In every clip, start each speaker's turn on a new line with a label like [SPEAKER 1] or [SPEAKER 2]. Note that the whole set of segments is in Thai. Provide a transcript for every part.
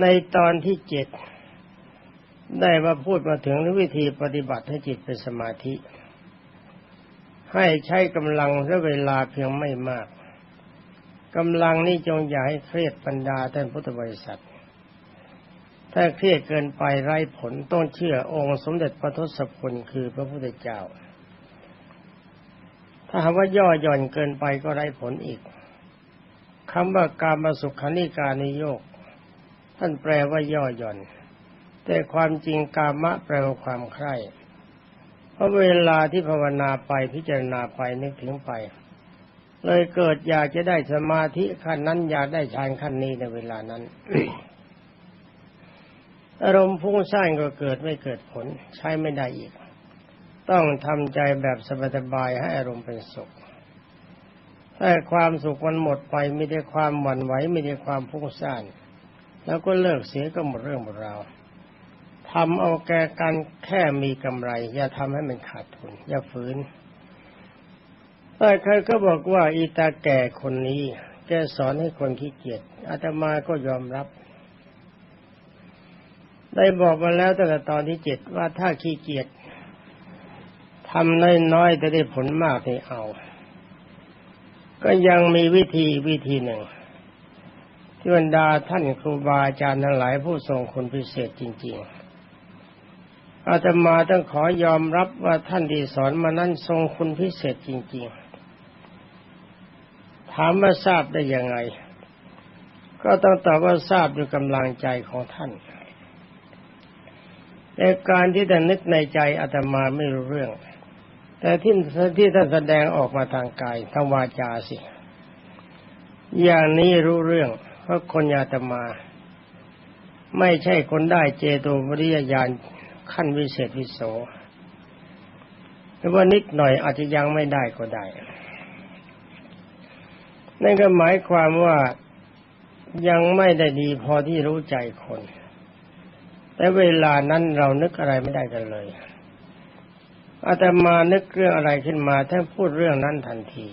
[SPEAKER 1] ในตอนที่เจ็ดได้มาพูดมาถึงวิธีปฏิบัติให้จิตเป็นสมาธิ ให้ใช้กำลังและเวลาเพียงไม่มากกำลังนี้จงอย่าให้เครียดปัญญาท่านพุทธบริษัท ถ้าเครียดเกินไปไร้ผลต้องเชื่อองค์สมเด็จพระทศพลคือพระพุทธเจ้า ถ้าหากว่าย่อหย่อนเกินไปก็ไร้ผลอีกคำว่าการมาสุขานิการนิโยก ท่านแปลว่าย่อหย่อน แต่ความจริงกามะแปลว่าความใคร่เพราะเวลาที่ภาวนาไปพิจารณาไปนึกถึงไป เลยเกิดอยากจะได้สมาธิขั้นนั้นอยากได้ฌานขั้นนี้ในเวลานั้นอารมณ์พุ่งสร้างก็เกิดไม่เกิดผล ใช้ไม่ได้อีก ต้องทำใจแบบสบายๆให้อารมณ์เป็นสุขถ้าความสุขมันหมดไปไม่ได้ความหวั่นไหวไม่ได้ความพุ่งสร้าง แล้วก็เลิกเสียก็หมดเรื่องหมดราวทำเอาแกกันแค่มีกำไร อย่าทำให้มันขาดทุน อย่าฝืนแต่ใครก็บอกว่าอีตาแก่คนนี้ แกสอนให้คนขี้เกียจอาตมาก็ยอมรับ ได้บอกมาแล้วตั้งแต่ตอนที่เจ็ดว่าถ้าขี้เกียจทำน้อยๆแต่ได้ผลมากให้เอา ก็ยังมีวิธีวิธีหนึ่ง บรรดาท่านครูบาอาจารย์ทั้งหลายผู้ทรงคุณพิเศษจริง ๆ อาตมาต้องขอยอมรับว่าท่านที่สอนมานั้นทรงคุณพิเศษจริง ๆ ถามว่าทราบได้ยังไง ก็ต้องตอบว่าทราบด้วยกำลังใจของท่านในการที่ท่านนึกในใจอาตมาไม่รู้เรื่อง แต่ที่ที่ท่านแสดงออกมาทางกายทางวาจาสิอย่างนี้รู้เรื่อง เพราะคนยาตมา ไม่ใช่คนได้เจโตปริยญาณขั้นวิเศษวิโสแต่ว่านิดหน่อยอาจจะยังไม่ได้ก็ได้ นั่นก็หมายความว่ายังไม่ได้ดีพอที่รู้ใจคน แต่เวลานั้นเรานึกอะไรไม่ได้กันเลย อาตมานึกเรื่องอะไรขึ้นมาท่านพูดเรื่องนั้นทันที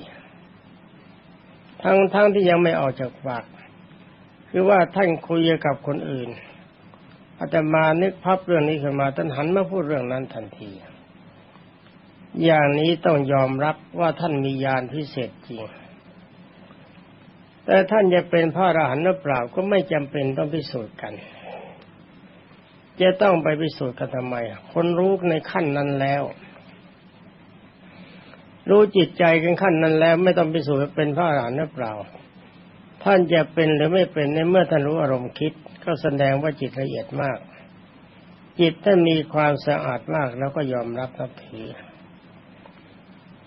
[SPEAKER 1] ทั้งทั้งที่ยังไม่ออกจากปาก คือว่าท่านคุยกับคนอื่นอาตมานึกพับเรื่องนี้ขึ้นมาท่านหันมาพูดเรื่องนั้นทันที อย่างนี้ต้องยอมรับว่าท่านมีญาณพิเศษจริง แต่ท่านจะเป็นพระอรหันต์หรือเปล่าก็ไม่จำเป็นต้องพิสูจน์กัน จะต้องไปพิสูจน์กันทำไม คนรู้ในขั้นนั้นแล้ว รู้จิตใจกันขั้นนั้นแล้ว ไม่ต้องพิสูจน์เป็นพระอรหันต์หรือเปล่า ท่านจะเป็นหรือไม่เป็นในเมื่อท่านรู้อารมณ์คิด ก็แสดงว่าจิตละเอียดมาก จิตท่ามีความสะอาดมากแล้วก็ยอมรับนับถือ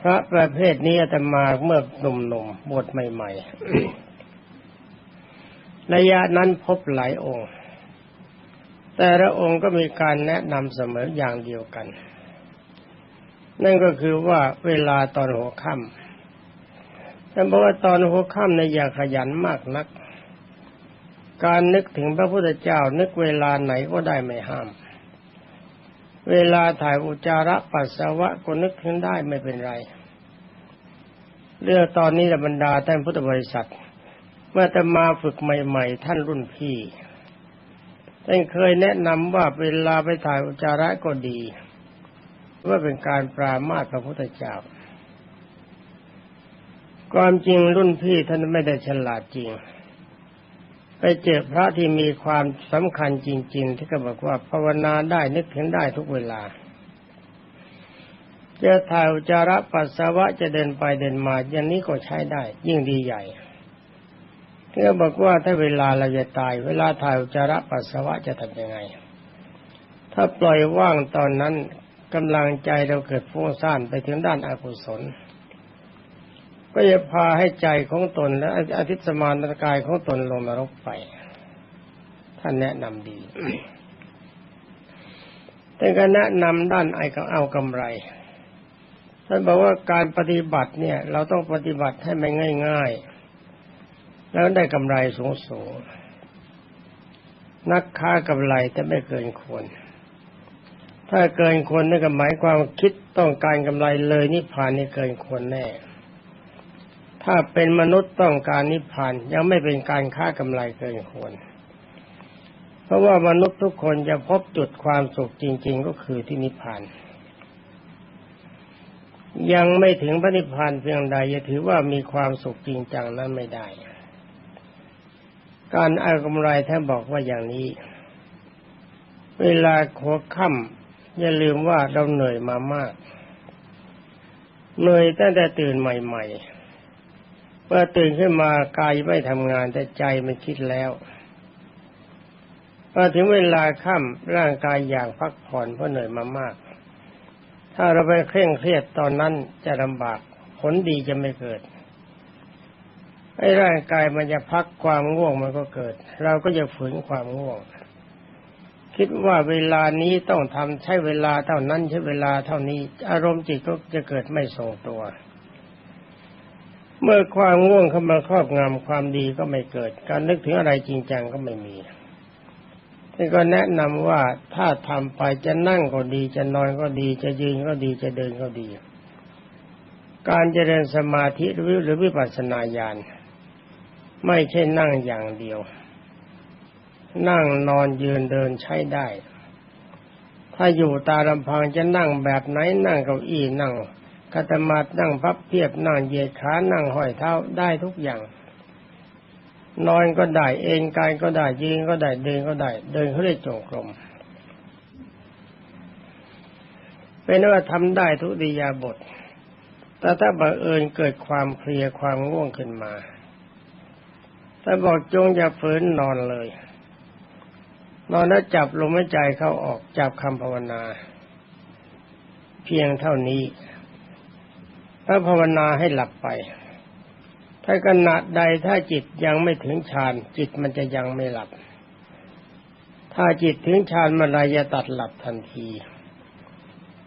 [SPEAKER 1] พระประเภทนี้อามาเมื่อหนุ่มๆบวชใหม่ๆระยะนั้นพบหลายองค์ แต่ละองค์ก็มีการแนะนำเสมออย่างเดียวกัน นั่นก็คือว่าเวลาตอนหัวค่ำ ท่านบอกว่าตอนหัวค่ำในอย่าขยันมากนัก การนึกถึงพระพุทธเจ้านึกเวลาไหนก็ได้ไม่ห้าม เวลาถ่ายอุจาระปัสสาวะก็นึกถึงได้ไม่เป็นไรเรื่องตอนนี้บรรดาท่านพุทธบริษัท เมื่อจะมาฝึกใหม่ๆ ท่านรุ่นพี่ท่านเคยแนะนำว่าเวลาไปถ่ายอุจาระก็ดี ว่าเป็นการปรามาสพระพุทธเจ้า ความจริงรุ่นพี่ท่านไม่ได้ฉลาดจริง ไปเจอพระที่มีความสำคัญจริง ๆ ที่ก็บอกว่าภาวนาได้นึกถึงได้ทุกเวลาจะถ่ายุจาระปัสสาวะจะเดินไปเดินมาอย่างนี้ก็ใช้ได้ ยิ่งดีใหญ่ที่เขาบอกว่าถ้าเวลาเราจะตาย เวลาถ่ายุจาระปัสสาวะจะทำยังไง ถ้าปล่อยว่างตอนนั้นกำลังใจเราเกิดฟุ้งซ่านไปถึงด้านอากุศล ก็จะพาให้ใจของตนและอาทิตย์สมานกายของตนลงนรกไป ท่านแนะนำดีแต่ก็แนะนำด้านไอ้ก็เอากำไรท่านบอกว่าการปฏิบัติเนี่ย เราต้องปฏิบัติให้มันง่าย ๆ แล้วได้กำไรสูงสูงนักค้ากำไรแต่ไม่เกินควรถ้าเกินควรนั่นก็หมายความคิดต้องการกำไรเลยนิพพานนี่เกินควรแน่ ถ้าเป็นมนุษย์ต้องการนิพพานยังไม่เป็นการค้ากำไรเกินควรราะว่ามนุษย์ทุกคนจะพบจุดความสุขจริง ๆ ก็คือที่นิพพาน ยังไม่ถึงพระนิพพานเพียงใดจะถือว่ามีความสุขจริงจังนั้นไม่ได้ การเอากำไรท่านบอกว่าอย่างนี้ เวลาโคค่ำอย่าลืมว่าเราเหนื่อยมามาก เหนื่อยตั้งแต่ตื่นใหม่ ๆ มื่อตื่นขึ้นมากายไม่ทำงานแต่ใจมันคิดแล้วพอถึงเวลาค่ำร่างกายอยากพักผ่อนเพราะเหนื่อยมามาก ถ้าเราไปเคร่งเครียดตอนนั้นจะลำบาก ผลดีจะไม่เกิดไอ้ร่างกายมันจะพักความง่วงมันก็เกิด เราก็จะฝืนความง่วง คิดว่าเวลานี้ต้องทำใช้เวลาเท่านั้นใช้เวลาเท่านี้ อารมณ์จิตก็จะเกิดไม่ทรงตัว เมื่อความง่วงเข้ามาครอบงำความดีก็ไม่เกิด การนึกถึงอะไรจริงจังก็ไม่มีท่านก็แนะนำว่าถ้าทำไปจะนั่งก็ดีจะนอนก็ดีจะยืนก็ดีจะเดินก็ดี การเจริญสมาธิหรือหรือวิปัสสนาญาณไม่ใช่นั่งอย่างเดียว นั่งนอนยืนเดินใช้ได้ ถ้าอยู่ตาลำพังจะนั่งแบบไหนนั่งเก้าอี้นั่ง คาตมาดนั่งพับเพียบนั่งเหยียดขานั่งห้อยเท้าได้ทุกอย่าง นอนก็ได้เอนกายก็ได้ยืนก็ได้เดินก็ได้ เดินเขาเรียกจงกรมเป็นว่าทำได้ทุกดิยาบท แต่ถ้าบังเอิญเกิดความเพลียความง่วงขึ้นมา ถ้าบอกจงอย่าฝืนนอนเลย นอนแล้วจับลมหายใจเข้าออกจับคำภาวนา เพียงเท่านี้ ถ้าภาวนาให้หลับไป ถ้าขณะใดถ้าจิตยังไม่ถึงฌานจิตมันจะยังไม่หลับ ถ้าจิตถึงฌานมันไรจะตัดหลับทันที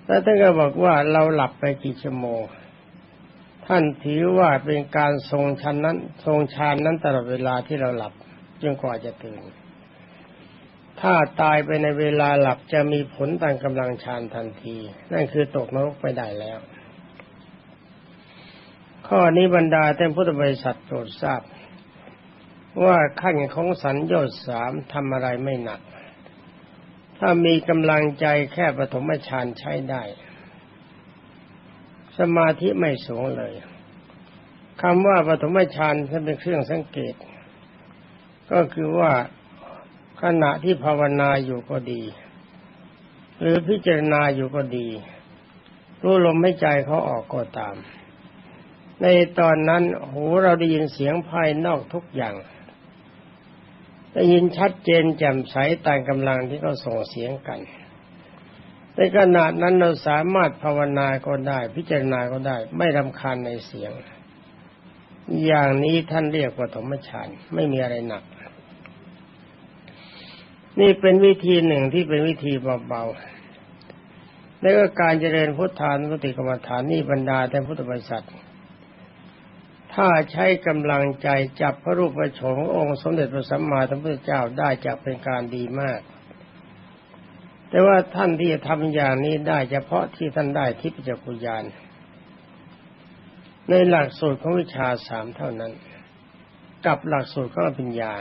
[SPEAKER 1] แล้วท่านก็บอกว่าเราหลับไปกี่ชั่วโมง ท่านถือว่าเป็นการทรงฌานนั้น ทรงฌานนั้นตลอดเวลาที่เราหลับจนกว่าจะตื่น ถ้าตายไปในเวลาหลับจะมีผลต่ามกำลังฌานทันที นั่นคือตกนรกไปได้แล้ว ข้อนี้บรรดาท่านพุทธบริษัทโปรดทราบ ว่าขั้นของสัญญาสามทำอะไรไม่หนัก ถ้ามีกำลังใจแค่ปฐมฌานใช้ได้ สมาธิไม่สูงเลยคำว่าปฐมฌานที่เป็นเครื่องสังเกต ก็คือว่าขณะที่ภาวนาอยู่ก็ดี หรือพิจารณาอยู่ก็ดี รู้ลมไม่ใจเขาออกก็ตาม ในตอนนั้นหูเราได้ยินเสียงภายนอกทุกอย่าง ได้ยินชัดเจนแจ่มใสตามกำลังที่เขาส่งเสียงกันในขณะนั้นเราสามารถภาวนาก็ได้ พิจารณาก็ได้ ไม่รำคาญในเสียง อย่างนี้ท่านเรียกว่าธรรมฌานไม่มีอะไรหนัก นี่เป็นวิธีหนึ่งที่เป็นวิธีเบาๆแล้วก็การเจริญพุทธานุสติกรรมฐานนี่บรรดาแต่พุทธบริษัท ถ้าใช้กำลังใจจับพระรูปพระโฉมองค์สมเด็จพระสัมมาสัมพุทธเจ้าได้จะเป็นการดีมาก แต่ว่าท่านที่จะทำอย่างนี้ได้เฉพาะที่ท่านได้ทิพยจักรยาน ในหลักสูตรของวิชาสามเท่านั้น กับหลักสูตรของอภิญญา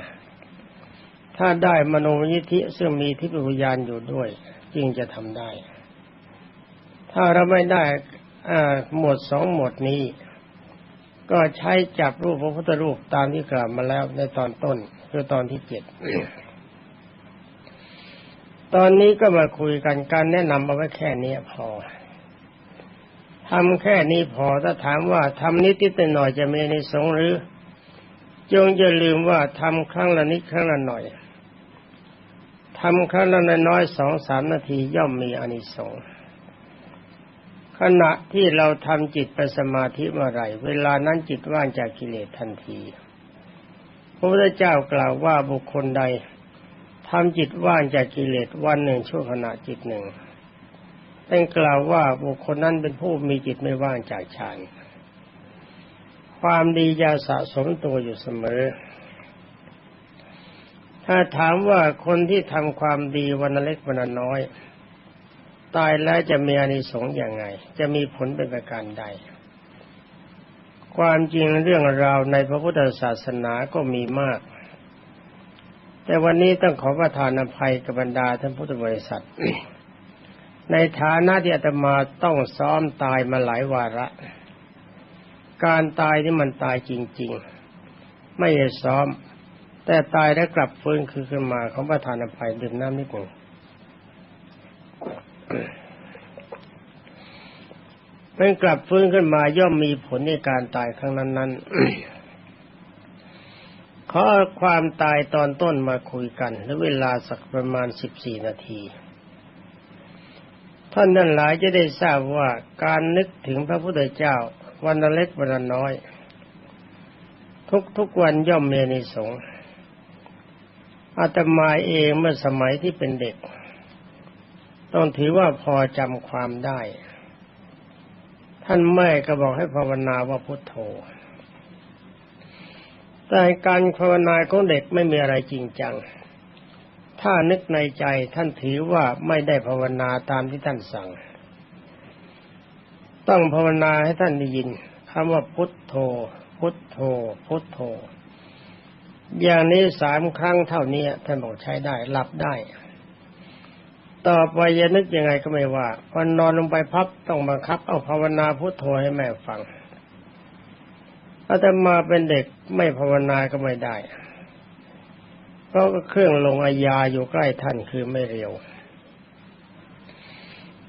[SPEAKER 1] ถ้าได้มโนยิธิซึ่งมีทิพยจักรยานอยู่ด้วย จึงจะทำได้ ถ้าเราไม่ได้หมวดสองหมวดนี้ ก็ใช้จับรูปพระพุทธรูปตามที่กล่าวมาแล้วในตอนต้นคือตอนที่เจ็ดตอนนี้ก็มาคุยกันการแนะนำเอาไว้แค่นี้พอทำแค่นี้พอถ้าถามว่าทำนิดนิดหน่อยจะมีในสงหรือ จงอย่าลืมว่าทำครั้งละนิดครั้งละหน่อยทำครั้งละน้อยสองสามนาทีย่อมมีอานิสงส์ ขณะที่เราทำจิตไปสมาธิเมื่อไรเวลานั้นจิตว่างจากกิเลสทันที พระพุทธเจ้ากล่าวว่าบุคคลใดทำจิตว่างจากกิเลสวันหนึ่งชั่วขณะจิตหนึ่งท่านกล่าวว่าบุคคลนั้นเป็นผู้มีจิตไม่ว่างจากฌานความดีจะสะสมตัวอยู่เสมอ ถ้าถามว่าคนที่ทำความดีวันเล็กวันน้อย ตายแล้วจะมีอานิสงส์อย่างไง จะมีผลเป็นประการใด ความจริงเรื่องราวในพระพุทธศาสนาก็มีมาก แต่วันนี้ต้องขอประทานอภัยกับบรรดาท่านพุทธบริษัท ในฐานะที่อาตมาต้องซ้อมตายมาหลายวาระ การตายนี่มันตายจริง ๆ ไม่ได้ซ้อม แต่ตายแล้วกลับฟื้นคือขึ้นมาของประธานอภัยดื่มน้ำนิดหนึ่ง เป็นกลับฟื้นขึ้นมาย่อมมีผลในการตายครั้งนั้นๆขอความตายตอนต้นมาคุยกันแลวเวลาสักประมาณสิบสี่นาที ท่านนั้นหลายจะได้ทราบว่าการนึกถึงพระพุทธเจ้าวันเล็กวันน้อย ทุกทุกวันย่อมมีนิสงอาตมาเองเมื่อสมัยที่เป็นเด็ก ต้องถือว่าพอจำความได้ ท่านแม่ก็บอกให้ภาวนาว่าพุทโธ แต่การภาวนาของเด็กไม่มีอะไรจริงจัง ถ้านึกในใจท่านถือว่าไม่ได้ภาวนาตามที่ท่านสั่ง ต้องภาวนาให้ท่านได้ยินคำว่าพุทโธ พุทโธ พุทโธ อย่างนี้สามครั้งเท่านี้ท่านบอกใช้ได้หลับได้ ต่อไปจะนึกยังไงก็ไม่ว่าพอนอนลงไปพับต้องบังคับ เอาภาวนาพุทโธให้แม่ฟังอาตมาเป็นเด็กไม่ภาวนาก็ไม่ได้ เพราะเครื่องลงอาญาอยู่ใกล้ท่านคือไม่เร็ว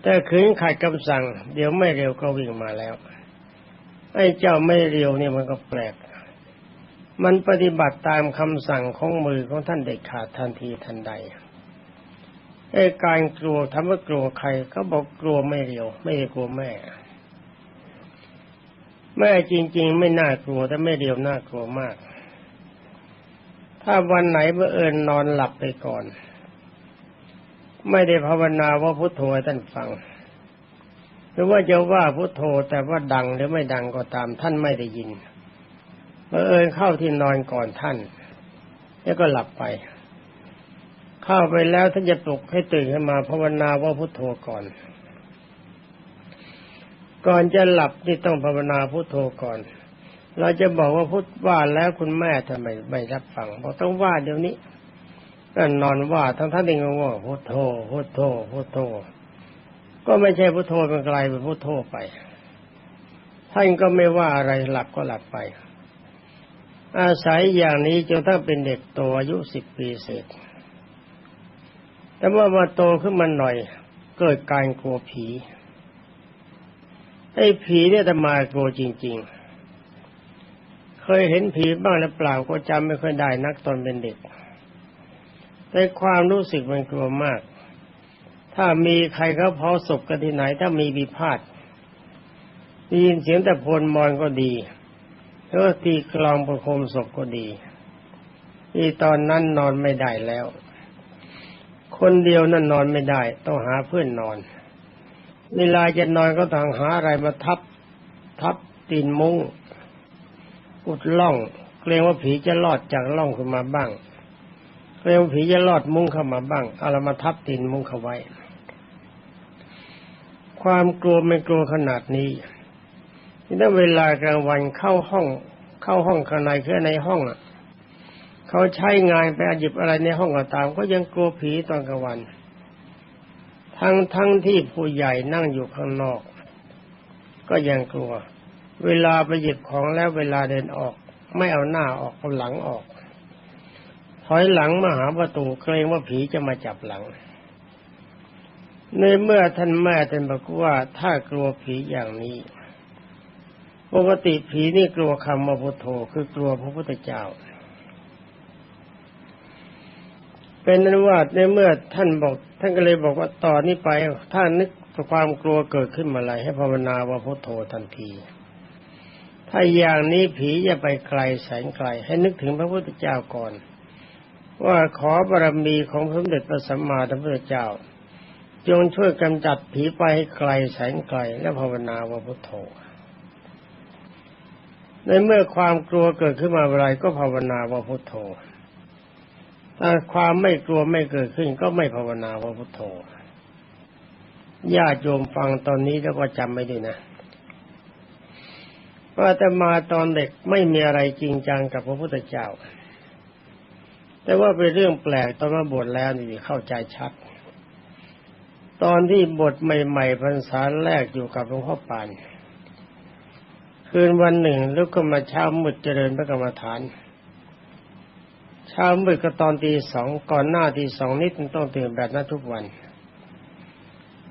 [SPEAKER 1] แต่ขืนขัดคำสั่ง เดี๋ยวไม่เร็วก็วิ่งมาแล้ว ไอ้เจ้าไม่เร็วเนี่ยมันก็แปลก มันปฏิบัติตามคำสั่งของมือของท่านเด็กขาดทันทีทันใด ไอ้การกลัวทำว่ากลัวใคร ก็บอกกลัวไม่เร็วไม่กลัวแม่ แม่จริง ๆ ไม่น่ากลัวแต่ไม่เร็วน่ากลัวมาก ถ้าวันไหนเมื่อเอิญนอนหลับไปก่อน ไม่ได้ภาวนาว่าพุทโธท่านฟัง หรือว่าจะว่าพุทโธแต่ว่าดังหรือไม่ดังก็ตามท่านไม่ได้ยินเมื่อเอิญเข้าที่นอนก่อนท่าน แล้วก็หลับไป เข้าไปแล้วท่านจะปลุกให้ตื่นขึ้นมาภาวนาว่าพุทโธก่อน ก่อนจะหลับนี่ต้องภาวนาพุทโธก่อน เราจะบอกว่าพุทว่าแล้วคุณแม่ทำไมไม่รับฟังบอกต้องว่าเดี๋ยวนี้ก็นอนว่าทั้งท่านเองก็ว่าพุทโธพุทโธพุทโธ ก็ไม่ใช่พุทโธเป็นไกลเป็นพุทโธไปท่านก็ไม่ว่าอะไรหลับก็หลับไป อาศัยอย่างนี้จนถ้าเป็นเด็กโตอายุสิบปีเศษ แต่ว่ามาโตขึ้นมาหน่อย เกิดการกลัวผีไอ้ผีเนี่ยแต่มากลัวจริง ๆ เคยเห็นผีบ้างหรือเปล่าก็จำไม่ค่อยได้นักตอนเป็นเด็ก แต่ความรู้สึกมันกลัวมาก ถ้ามีใครเขาเผาศพกันที่ไหน ถ้ามีบิพาทได้ยินเสียงแต่พลมอนก็ดีแล้วตีกลองประคมศพก็ดี ที่ตอนนั้นนอนไม่ได้แล้ว คนเดียวนั่นนอนไม่ได้ ต้องหาเพื่อนนอน เวลาจะนอนก็ต้องหาอะไรมาทับ ทับตีนมุ้งอุดล่อง เกรงว่าผีจะลอดจากล่องขึ้นมาบ้าง เกรงว่าผีจะลอดมุ้งเข้ามาบ้างเอาละมาทับตีนมุ้งเข้าไว้ ความกลัวไม่กลัวขนาดนี้ถ้าเวลากลางวันเข้าห้อง เข้าห้องข้างในคือในห้องอะ เขาใช้งานไปหยิบอะไรในห้องก็ตาม ก็ยังกลัวผีตอนกลางวัน ทั้งทั้งที่ผู้ใหญ่นั่งอยู่ข้างนอก ก็ยังกลัว เวลาไปหยิบของแล้วเวลาเดินออก ไม่เอาหน้าออกเอาหลังออกถอยหลังมาหาประตูเกรงว่าผีจะมาจับหลัง ในเมื่อท่านแม่ท่านบอกว่าถ้ากลัวผีอย่างนี้ ปกติผีนี่กลัวคำว่าพุทโธคือกลัวพระพุทธเจ้า เป็นนั้นว่าในเมื่อท่านบอก ท่านก็เลยบอกว่าต่อนนี้ไปถ้านึกความกลัวเกิดขึ้นมาอะไรให้ภาวนาว่าพุทโธทันที ถ้าอย่างนี้ผีจะไปไกลแสนไกล ให้นึกถึงพระพุทธเจ้าก่อน ว่าขอบารมีของพระสมเด็จพระสัมมาสัมพุทธเจ้า จงช่วยกำจัดผีไปให้ไกลแสนไกล และภาวนาว่าพุทโธในเมื่อความกลัวเกิดขึ้นมาอะไรก็ภาวนาว่าพุทโธ ถ้าความไม่กลัวไม่เกิดขึ้น ก็ไม่ภาวนาว่าพุทโธญาติโยมฟังตอนนี้แล้วก็จำไม่ด้นะว่าแต่มาตอนเด็กไม่มีอะไรจริงจังกับพระพุทธเจ้า แต่ว่าเป็นเรื่องแปลกตอนมาบวชแล้วนี่เข้าใจชัด ตอนที่บทใหม่ๆพรรษาแรกอยู่กับหลวงพ่อปานคืนวันหนึ่งลุกขึ้นมาเช้ามืดเจริญพระกรรมฐาน ช้ามืดก็ตอนตีสองก่อนหน้าตีสองนิดต้องตื่นแบบนั้นทุกวัน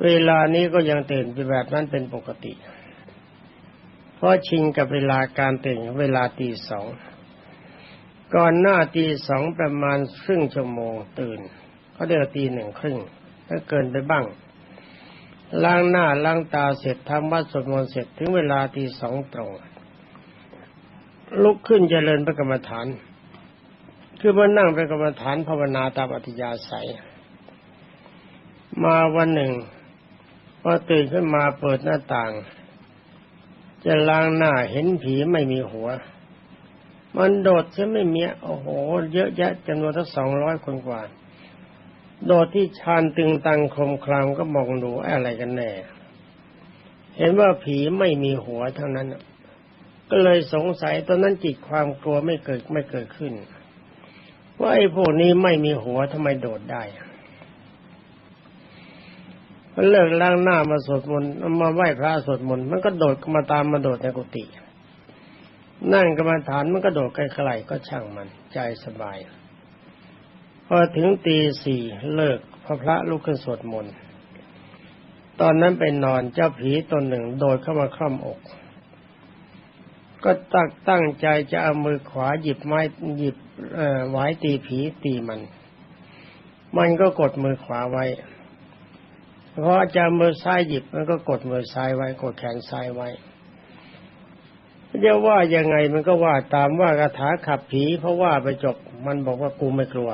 [SPEAKER 1] เวลานี้ก็ยังตื่นไปแบบนั้นเป็นปกติ เพราะชิงกับเวลาการตื่นเวลาตีสองก่อนหน้าตีสองประมาณครึ่งชั่วโมงตื่น ก็เดือตีหนึ่งครึ่งถ้าเกินไปบ้างล้างหน้าล้างตาเสร็จทำวัดสวดมนต์เสร็จถึงเวลาตีสองตรงลุกขึ้นเจริญพระกรรมฐาน คือมานั่งเป็นกรรมฐานภาวนาตามอัธยาศัย มาวันหนึ่งพอตื่นขึ้นมาเปิดหน้าต่าง จะล้างหน้าเห็นผีไม่มีหัว มันโดดใช่ไม่มียโอ้โห เยอะแยะจำนวนทั้งสองร้อยคนกว่า โดดที่ชานตึงตังคมครามก็มองดูอะไรกันแน่ เห็นว่าผีไม่มีหัวเท่านั้น ก็เลยสงสัยตอนนั้นจิตความกลัวไม่เกิดไม่เกิดขึ้น ว่าไอ้พวกนี้ไม่มีหัวทำไมโดดได้มันเลิกล้างหน้ามาสวดมนต์มาไหว้พระสวดมนต์มันก็โดดมาตามมาโดดในกุฏินั่งกรรมฐานมันก็โดดไกลๆก็ช่างมัน ใจสบาย พอถึงตีสี่เลิกพระพระลุกขึ้นสวดมนต์ตอนนั้นไปนอนเจ้าผีตนหนึ่งโดดเข้ามาคล่อมอก ก็ตั้งตั้งใจจะเอามือขวาหยิบไม้หยิบเอ่อไว้ตีผีตีมัน มันก็กดมือขวาไว้พอจะมือซ้ายหยิบมันก็กดมือซ้ายไว้ กดแขนซ้ายไว้จะว่ายังไงมันก็ว่าตามว่าคาถาขับผีเพราะว่าไปจบ มันบอกว่ากูไม่กลัว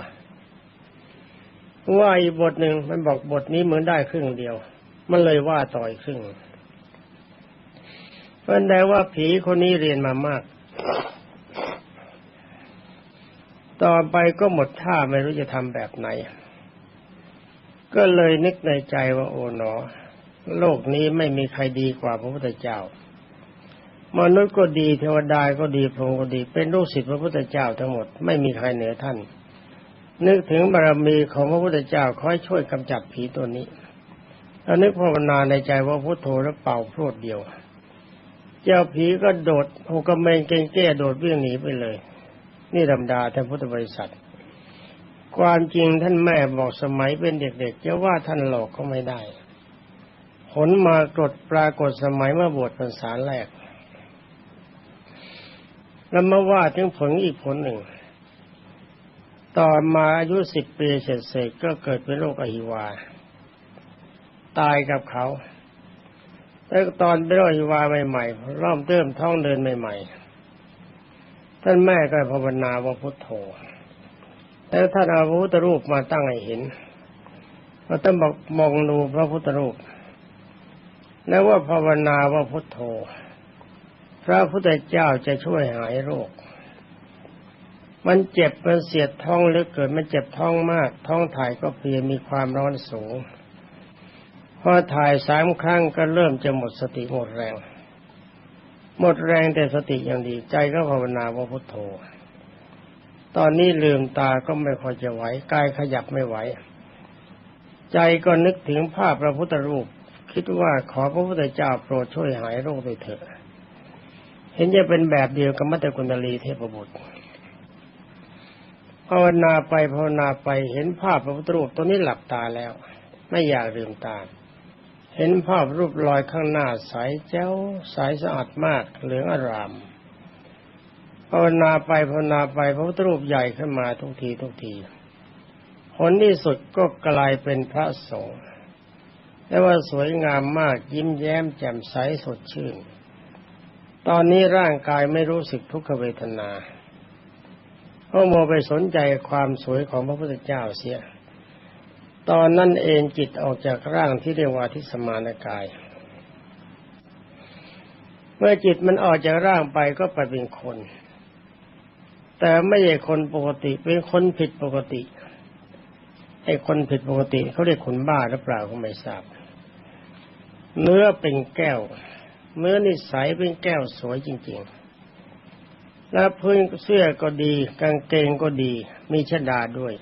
[SPEAKER 1] ว่าอีกบทหนึ่งมันบอกบทนี้เหมือนได้ครึ่งเดียว มันเลยว่าต่อยครึ่ง เพราะแต่ว่าผีคนนี้เรียนมามาก ต่อไปก็หมดท่าไม่รู้จะทำแบบไหน ก็เลยนึกในใจว่าโอ๋หนอ โลกนี้ไม่มีใครดีกว่าพระพุทธเจ้ามนุษย์ก็ดีเทวดาก็ดีพรหมก็ดี เป็นลูกศิษย์พระพุทธเจ้าทั้งหมดไม่มีใครเหนือท่าน นึกถึงบารมีของพระพุทธเจ้าคอยช่วยกำจัดผีตัวนี้แล้วนึกภาวนาในใจว่าพุทโธแล้วเป่าพรวดเดียว เจ้าผีก็โดดหกกระเมงเก่งแก้โดดวิ่งหนีไปเลย นี่ธรรมดาท่านพุทธบริษัท ความจริงท่านแม่บอกสมัยเป็นเด็กๆจะว่าท่านหลอกก็ไม่ได้ผลมากรดปรากฏสมัยเมื่อบวชพรรษาแรก แล้วมาว่าถึงผลอีกผลหนึ่ง ต่อมาอายุสิบปีเสร็จๆก็เกิดเป็นโรคอหิวา ตายกับเขา แล้วตอนเป็นโรคอหิวาใหม่ๆเริ่มเริ่มท้องเดินใหม่ๆ ท่านแม่ก็ภาวนาว่าพุทโธ แล้วท่านเอาพระพุทธรูปมาตั้งให้เห็นเราต้องบอกมองดูพระพุทธรูป แล้วว่าภาวนาว่าพุทโธ พระพุทธเจ้าจะช่วยหายโรค มันเจ็บมันเสียดท้องเหลือเกินมันเจ็บท้องมาก ท้องถ่ายก็เพลียมีความร้อนสูง พอถ่ายสามครั้งก็เริ่มจะหมดสติหมดแรง หมดแรงแต่สติยังดี ใจก็ภาวนาว่าพุทโธ ตอนนี้ลืมตาก็ไม่ค่อยจะไหวกายขยับไม่ไหว ใจก็นึกถึงภาพพระพุทธรูป คิดว่าขอพระพุทธเจ้าโปรดช่วยหายโรคด้วยเถิดเห็นจะเป็นแบบเดียวกับมัตตกุณลีเทพบุตรภาวนาไปภาวนาไปเห็นภาพพระพุทธรูปตัวนี้หลับตาแล้ว ไม่อยากลืมตา เห็นภาพรูปลอยข้างหน้าใสเจ้าใสสะอาดมากเหลืองอารามภาวนาไปภาวนาไปพระพุทธรูปใหญ่ขึ้นมาทุกทีทุกทีผลที่สุดก็กลายเป็นพระสงฆ์แต่ว่าสวยงามมากยิ้มแย้มแจ่มใสสดชื่น ตอนนี้ร่างกายไม่รู้สึกทุกขเวทนาเพราะโมไปสนใจความสวยของพระพุทธเจ้าเสีย ตอนนั้นเองจิตออกจากร่างที่เรียกว่าทิสมานกาย เมื่อจิตมันออกจากร่างไปก็ไปเป็นคน แต่ไม่ใช่คนปกติเป็นคนผิดปกติไอ้คนผิดปกติเขาเรียกคนบ้าหรือเปล่าก็ไม่ทราบ เนื้อเป็นแก้ว เนื้อนิสัยเป็นแก้วสวยจริง ๆ และพื้นเสื้อก็ดี กางเกงก็ดี มีชดาด้วย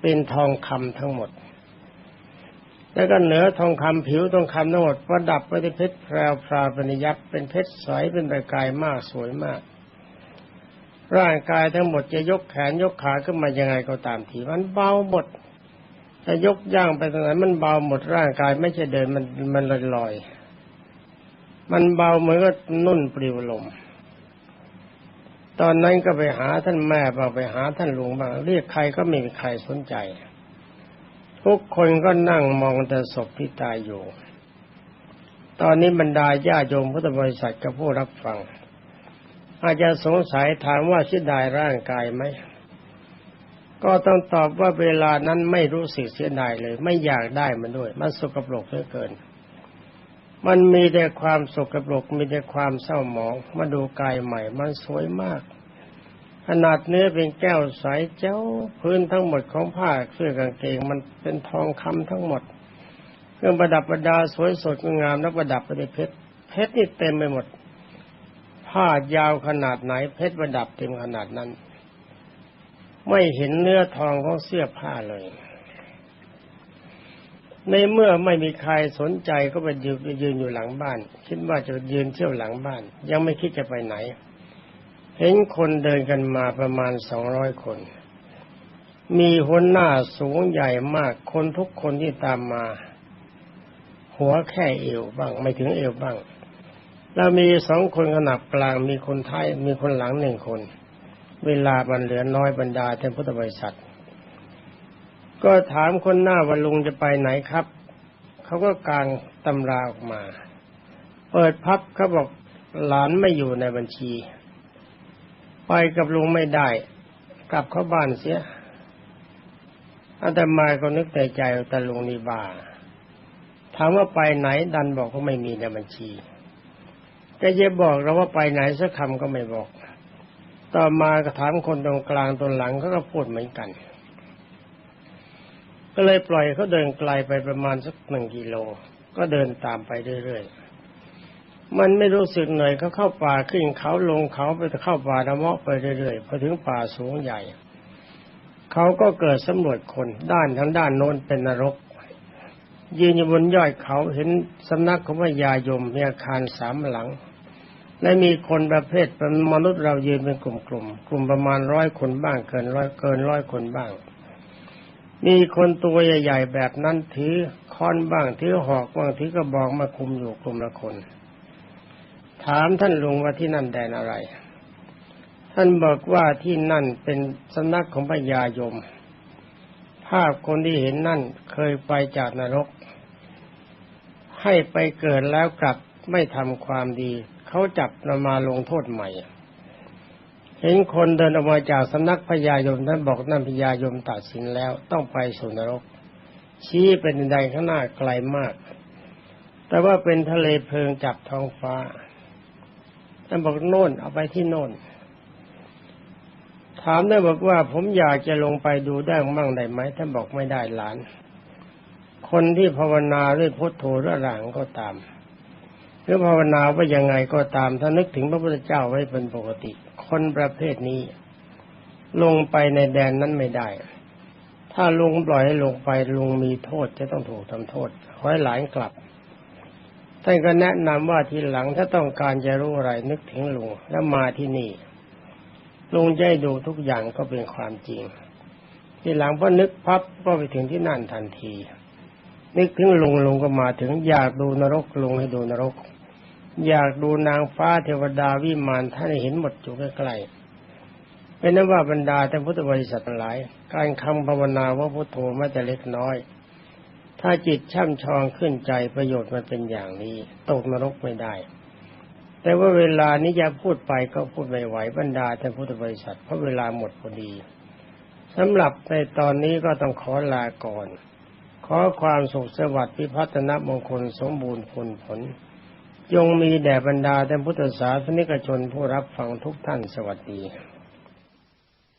[SPEAKER 1] เป็นทองคำทั้งหมด แล้วก็เหนือทองคำผิวทองคำทั้งหมดประดับไปด้วยเพชรแพรวพราปนิยับเป็นเพชรใสเป็นประกายมากสวยมาก ร่างกายทั้งหมดจะยกแขนยกขาขึ้นมายังไงก็ตามทีมันเบาหมดจะยกย่างไปตรงไหนมันเบาหมดร่างกายไม่ใช่เดินมันมันลอยลอยมันเบาเหมือนกับนุ่นปลิวลม ตอนนั้นก็ไปหาท่านแม่บ้างไปหาท่านลุงบ้างเรียกใครก็ไม่มีใครสนใจ ทุกคนก็นั่งมองแต่ศพที่ตายอยู่ ตอนนี้บรรดาญาโยมพุทธบริษัทกับผู้รับฟัง อาจจะสงสัยถามว่าเสียดายร่างกายไหม ก็ต้องตอบว่าเวลานั้นไม่รู้สึกเสียดายเลย ไม่อยากได้มันด้วย มันสกปรกเหลือเกิน มันมีแต่ความสกปรกมีแต่ความเศร้าหมอง มาดูกายใหม่ มันสวยมาก ขนาดเนื้อเป็นแก้วใสเจ้าพื้นทั้งหมดของผ้าเสื้อกางเกงมันเป็นทองคำทั้งหมด เครื่องประดับประดาสวยสดงามแล้วประดับไปด้วยเพชรเพชรนี่เต็มไปหมด ผ้ายาวขนาดไหน เพชรประดับเต็มขนาดนั้น ไม่เห็นเนื้อทองของเสื้อผ้าเลย ในเมื่อไม่มีใครสนใจก็ไปยืนไปยืนอยู่หลังบ้าน คิดว่าจะยืนเที่ยวหลังบ้าน ยังไม่คิดจะไปไหน เห็นคนเดินกันมาประมาณสองร้อยคน มีหัวหน้าสูงใหญ่มากคนทุกคนที่ตามมา หัวแค่เอวบ้าง ไม่ถึงเอวบ้าง แล้วมีสองคนขนาบกลางมีคนท้ายมีคนหลังหนึ่งคน เวลาบันเหลือน้อยบรรดาท่านพุทธบริษัท ก็ถามคนหน้าว่าลุงจะไปไหนครับ เขาก็กางตำราออกมา เปิดพับเขาบอกหลานไม่อยู่ในบัญชี ไปกับลุงไม่ได้ กลับเข้าบ้านเสียอาตมาก็นึกแต่ใจว่าแต่ลุงนี่บ้าถามว่าไปไหน ดันบอกเขาไม่มีในบัญชีแกจะบอกเราว่าไปไหนสักคำก็ไม่บอก ต่อมาก็ถามคนตรงกลางตรงหลังเขาก็พูดเหมือนกัน ก็เลยปล่อยเขาเดินไกลไปประมาณสักหนึ่งกิโล ก็เดินตามไปเรื่อยๆ มันไม่รู้สึกเหนื่อยเขาเข้าป่าขึ้นเขาลงเขาไปเข้าป่าละเมาะไปเรื่อยๆพอถึงป่าสูงใหญ่ เขาก็เกิดสำรวจคนด้านทั้งด้านโน้นเป็นนรก ยืนอยู่บนยอดเขาเห็นสำนักของพระยายมมีอาคารสามหลัง และมีคนประเภทเป็นมนุษย์เรายืนเป็นกลุ่มๆกลุ่มประมาณร้อยคนบ้างเกินร้อยเกินร้อยคนบ้าง มีคนตัวใหญ่ๆแบบนั้นถือค้อนบ้างถือหอกบ้างถือกระบอกมาคุมอยู่กลุ่มละคน ถามท่านลุงว่าที่นั่นแดนอะไร ท่านบอกว่าที่นั่นเป็นสำนักของพระยายม ภาพคนที่เห็นนั่นเคยไปจากนรก ให้ไปเกิดแล้วกลับไม่ทำความดี เขาจับนำมาลงโทษใหม่ เห็นคนเดินออกมาจากสำนักพญายมท่านบอกนั่นพญายมตัดสินแล้วต้องไปสู่นรก ชี้เป็นใดข้างหน้าไกลมาก แต่ว่าเป็นทะเลเพลิงจับท้องฟ้า ท่านบอกโน่นเอาไปที่โน่น ถามได้บอกว่า ผมอยากจะลงไปดูได้มั่งได้ไหมท่านบอกไม่ได้หลาน คนที่ภาวนาด้วยพุทโธระหลังก็ตามหรือภาวนาว่ายังไงก็ตามถ้านึกถึงพระพุทธเจ้าไว้เป็นปกติ คนประเภทนี้ ลงไปในแดนนั้นไม่ได้ ถ้าลุงปล่อยให้ลงไปลุงมีโทษจะต้องถูกทำโทษขอให้หลานกลับ ท่านก็แนะนำว่าทีหลังถ้าต้องการจะรู้อะไรนึกถึงลุงแล้วมาที่นี่ลุงจะให้ดูทุกอย่างก็เป็นความจริง ทีหลังพอนึกพับก็ไปถึงที่นั่นทันที นึกถึงลุงลุงก็มาถึงอยากดูนรกลุงให้ดูนรก อยากดูนางฟ้าเทวดาวิมานท่านเห็นหมดอยู่ใกล้ๆเป็นนั้นว่าบรรดาท่านพุทธบริษัทหลาย การคำภาวนาว่าพุทโธไม่แต่เล็กน้อย ถ้าจิตช่ำชองขึ้นใจประโยชน์มันเป็นอย่างนี้ ตกนรกไม่ได้ แต่ว่าเวลานี้จะพูดไปก็พูดไม่ไหวบรรดาท่านพุทธบริษัทเพราะเวลาหมดพอดีสำหรับในตอนนี้ก็ต้องขอลาก่อน ขอความสุขสวัสดิ์พิพัฒนมงคลสมบูรณ์ผลผล จงมีแด่บรรดาท่านพุทธศาสนิกชนผู้รับฟังทุกท่านสวัสดี